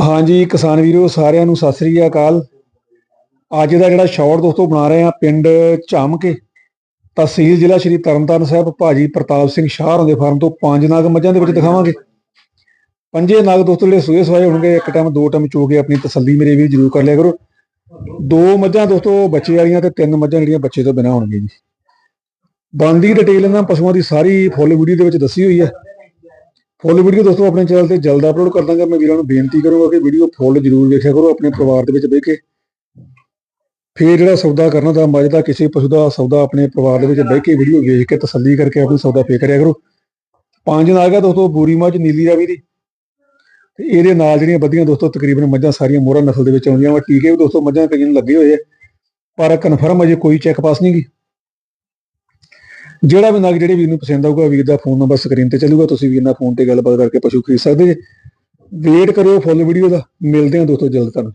ਹਾਂਜੀ, ਕਿਸਾਨ ਵੀਰੋ, ਸਾਰਿਆਂ ਨੂੰ ਸਤਿ ਸ੍ਰੀ ਅਕਾਲ। ਅੱਜ ਦਾ ਜਿਹੜਾ ਸ਼ਾਰਟ ਦੋਸਤੋ ਬਣਾ ਰਹੇ ਆ ਪਿੰਡ ਝਾਮ ਕੇ ਤਹਿਸੀਲ ਜ਼ਿਲ੍ਹਾ ਸ਼੍ਰੀ ਤਰਨਤਾਰਨ ਸਾਹਿਬ, ਭਾਜੀ ਪ੍ਰਤਾਪ ਸਿੰਘ ਸ਼ਾਹ ਦੇ ਫਾਰਮ ਤੋਂ ਪੰਜ ਨਾਗ ਮੱਝਾਂ ਦੇ ਵਿੱਚ ਦਿਖਾਵਾਂਗੇ। ਪੰਜੇ ਨਾਗ ਦੋਸਤੋ ਜਿਹੜੇ ਸੂਏ ਸਵਾਏ ਹੋਣਗੇ, ਇੱਕ ਟਾਈਮ ਦੋ ਟਾਈਮ ਚੋ ਕੇ ਆਪਣੀ ਤਸੱਲੀ ਮੇਰੇ ਵੀ ਜ਼ਰੂਰ ਕਰ ਲਿਆ ਕਰੋ। ਦੋ ਮੱਝਾਂ ਦੋਸਤੋ ਬੱਚੇ ਵਾਲੀਆਂ ਤੇ ਤਿੰਨ ਮੱਝਾਂ ਜਿਹੜੀਆਂ ਬੱਚੇ ਤੋਂ ਬਿਨਾਂ ਹੋਣਗੀਆਂ ਜੀ। ਬਣਦੀ ਡਿਟੇਲ ਇਹਨਾਂ ਪਸ਼ੂਆਂ ਦੀ ਸਾਰੀ ਫੁੱਲ ਵੀਡੀਓ ਦੇ ਵਿੱਚ ਦੱਸੀ ਹੋਈ ਹੈ। ਫੁੱਲ ਵੀਡੀਓ ਦੋਸਤੋ, ਆਪਣੇ ਚੈਨਲ ਤੇ ਜਲਦ ਅਪਲੋਡ ਕਰ ਦਾਂਗਾ। ਮੈਂ ਵੀਰਾਂ ਨੂੰ ਬੇਨਤੀ ਕਰੂੰਗਾ ਕਿ ਵੀਡੀਓ ਫੁੱਲ ਜ਼ਰੂਰ ਵੇਖਿਆ ਕਰੋ, ਆਪਣੇ ਪਰਿਵਾਰ ਦੇ ਵਿੱਚ ਬਹਿ ਕੇ। ਫੇਰ ਜਿਹੜਾ ਸੌਦਾ ਕਰਨਾ ਦਾ ਮੱਝ ਦਾ, ਕਿਸੇ ਪਸ਼ੂ ਦਾ ਸੌਦਾ ਆਪਣੇ ਪਰਿਵਾਰ ਦੇ ਵਿੱਚ ਬਹਿ ਕੇ ਵੀਡੀਓ ਵੇਖ ਕੇ ਤਸੱਲੀ ਕਰਕੇ ਆਪਣੀ ਸੌਦਾ ਫੇਰ ਕਰਿਆ ਕਰੋ। ਪੰਜ ਨਾਗਾ ਦੋਸਤੋ, ਬੂਰੀ ਮੱਝ, ਨੀਲੀ ਰਾਵੀ ਦੀ। ਤੇ ਇਹਦੇ ਨਾਲ ਜਿਹੜੀਆਂ ਵਧੀਆਂ ਦੋਸਤੋ, ਤਕਰੀਬਨ ਮੱਝਾਂ ਸਾਰੀਆਂ ਮੋਹਰਾ ਨਸਲ ਦੇ ਵਿੱਚ ਆਉਂਦੀਆਂ ਵਾ। ਟੀਕੇ ਵੀ ਦੋਸਤੋ, ਮੱਝਾਂ ਕਈਆਂ ਨੂੰ ਲੱਗੇ ਹੋਏ ਆ, ਪਰ ਕਨਫਰਮ ਅਜੇ ਕੋਈ ਚੈੱਕ ਪਾਸ ਨਹੀਂ ਗੀ। ਜਿਹੜਾ ਵੀ ਨਾਗ ਜਿਹੜੇ ਵੀਰ ਨੂੰ ਪਸੰਦ ਆਊਗਾ, ਵੀਰ ਦਾ ਫੋਨ ਨੰਬਰ ਸਕਰੀਨ ਤੇ ਚੱਲੂਗਾ, ਤੁਸੀਂ ਵੀਰ ਨਾਲ ਫੋਨ ਤੇ ਗੱਲਬਾਤ ਕਰਕੇ ਪਸ਼ੂ ਖਰੀਦ ਸਕਦੇ ਜੇ। ਵੇਟ ਕਰਿਓ ਫੁੱਲ ਵੀਡੀਓ ਦਾ, ਮਿਲਦੇ ਹਾਂ ਦੋਸਤੋ ਜਲਦ ਤੁਹਾਨੂੰ।